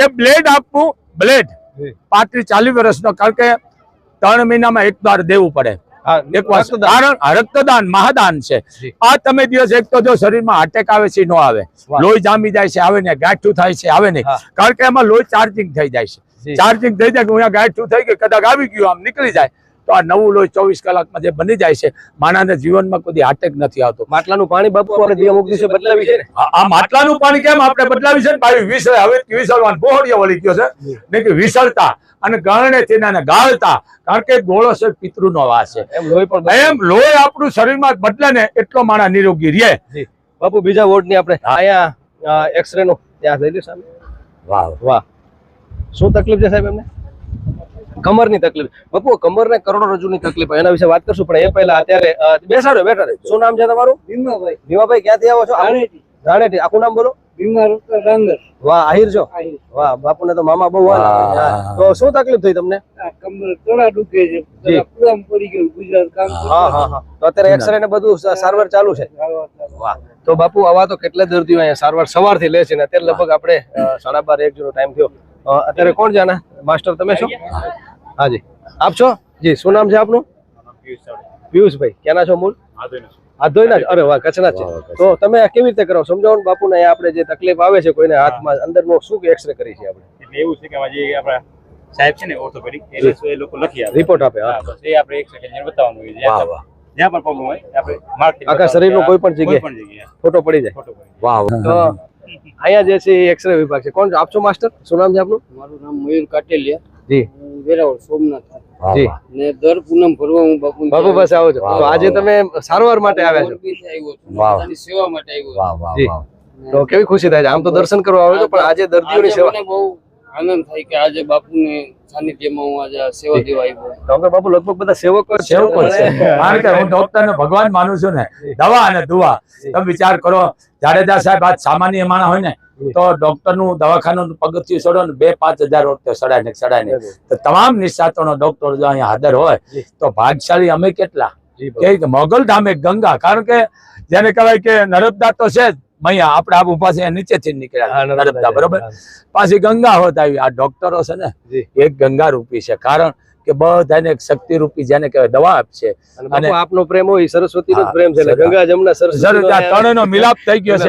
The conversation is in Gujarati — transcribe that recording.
કે બ્લેડ આપવું બ્લેડ. પાંત્રીસ ચાલીસ વર્ષનો કારણ કે ત્રણ મહિનામાં એક વાર દેવું પડે. એક વાર. રક્તદાન. કારણ રક્તદાન મહાદાન છે. આ તમે દિવસ એક તો જો શરીરમાં અટેક આવે છે નો આવે. લોહી જામી જાય છે આવે ને ગાંઠું થાય છે આવે નહીં. કારણ કે એમાં લોહી ચાર્જિંગ થઈ જાય છે. ચાર્જિંગ થઈ જાય કે હું ગાંઠું થઈ ગયું કદાચ આવી ગયું આમ નીકળી જાય. તો આ નવું લોહી ચોવીસ કલાકમાં જે બની જાય છે માણસને જીવનમાં કોઈ હાટેક નથી આવતો. માટલાનું પાણી બાપુ આપણે અમુક દિવસે બદલાવી છે આ માટલાનું પાણી કેમ આપણે બદલાવી છે ને? ભાઈ વિસળ હવે વિસળવાનું બોહડિયો વળી ગયો છે. ને કે વિસળતા અને ગરણે તેના ગાળતા. કારણ કે ગોળો છે પિતૃનો વાસ છે. એમ લોહી પણ એમ લોહી આપણું શરીરમાં બદલે ને એટલો માણસ નિરોગી રહે. બાપુ બીજા વોર્ડની આપણે અહીંયા એક્સરે નો ત્યાં થઈ સામે. વાહ. વાહ. શું તકલીફ છે સાહેબ એમને? કમરની તકલીફ. બાપુ કમર ને તકલીફ. એના વિશે વાત કરશું પણ એ પહેલા અત્યારે બેસા બેસાડો બેઠા રહે. શું નામ છે તમારું? ભીમાભાઈ. ભીમાભાઈ ક્યાંથી આવો છો? જાણેતી આખું નામ બોલો. વાહ આહિર છો? વાહ બાપુને તો મામા બહુ. તો શું તકલીફ થઈ તમને? કમર તોડા દુખે છે. જી. પૂરામ પડી ગયું ગુજરાત કામ હા હા હા. તો અત્યારે એક્સરે ને બધું સારવાર ચાલુ છે? વાહ. તો બાપુ આવા તો કેટલા દર્દીઓ અહીંયા સારવાર સવારથી લે છે ને અત્યારે લગભગ આપણે સાડા બાર એક જેવો ટાઈમ થયો. અત્યારે કોણ જાણે માસ્ટર તમે છો? હાજી આપ છો? જી શું નામ છે આપનું? પિયુષભાઈ. ક્યાંના છો મૂળ? જ? અરે વાહ કચ્છના જ છે તો તમે કેવી રીતે કરો? સમજાવો ને બાપુને આપણે જે તકલીફ આવે છે કોઈને હાથમાં અંદરનો શું એક્સરે કરી છે આપણે? એવું છે કે આમાં સાહેબ છે ને ઓર્થોપેડિક એ લોકો લખી આપે. રિપોર્ટ આપે હા. હા, બસ એ આપણે એક સેકન્ડ બતાવવાનું હોય વાહ વાહ. જ્યાં પણ પ્રોબ્લેમ હોય આપણે માર્ક આખા શરીરનો કોઈ પણ જગ્યાએ. પણ ફોટો પડી જાય? ફોટો વાહ તો અહીંયા જે છે એ એક્સરે વિભાગ છે. કોણ આપશો છો માસ્ટર? શું નામ છે આપનું? મારું નામ મયુર કાટેલિયા. જી. હું વેરાવળ સોમનાથ. જી. ને દર પૂનમ ભરવા હું બાપુ બાપુ પાસે આવો છો. તો આજે તમે સારવાર માટે આવ્યા છો? આવ્યો છું. વાહ. બધાની સેવા માટે આવ્યો વાહ વાહ તો કેવી ખુશી થાય છે? આમ તો દર્શન કરવા આવે છે પણ આજે દર્દીઓની સેવા બહુ આનંદ થાય કે આજે બાપુને સાનિધ્યમાં હું આજે સેવા દેવા આવ્યો. ડોક્ટર બાપુ લગભગ બધા સેવકો સેવકો છે. કારણ કે હું ડોક્ટર ને ભગવાન માનું છું ને દવા અને દુવા તમે વિચાર કરો જાડેજા સાહેબ આજ સામાન્ય માણસ હોય ને તો ડોક્ટર દવાખાનું પગથિયું ચડો ને બે પાંચ હજાર રૂપિયા સડાય ને સડાય ને. તો તમામ નિષ્ણાતોનો ડોક્ટર જો અહીંયા હાજર હોય તો ભાગશાળી અમે કેટલા? મોગલ ધામે ગંગા. કારણ કે જેને કહેવાય કે નર્મદા તો છે જ. મૈયા આપણે આ પાસે નીચેથી નીકળ્યા બરોબર? પાછી ગંગા હોત આવી આ ડોક્ટરો છે ને એક ગંગા રૂપી છે. કારણ કે બધાને શક્તિ રૂપી જેને કહેવાય દવા આપશે અને આપનો પ્રેમ હોય સરસ્વતી નો પ્રેમ છે. ગંગા જમના સરસ્વતી ત્રણ નો મિલાપ થઈ ગયો છે.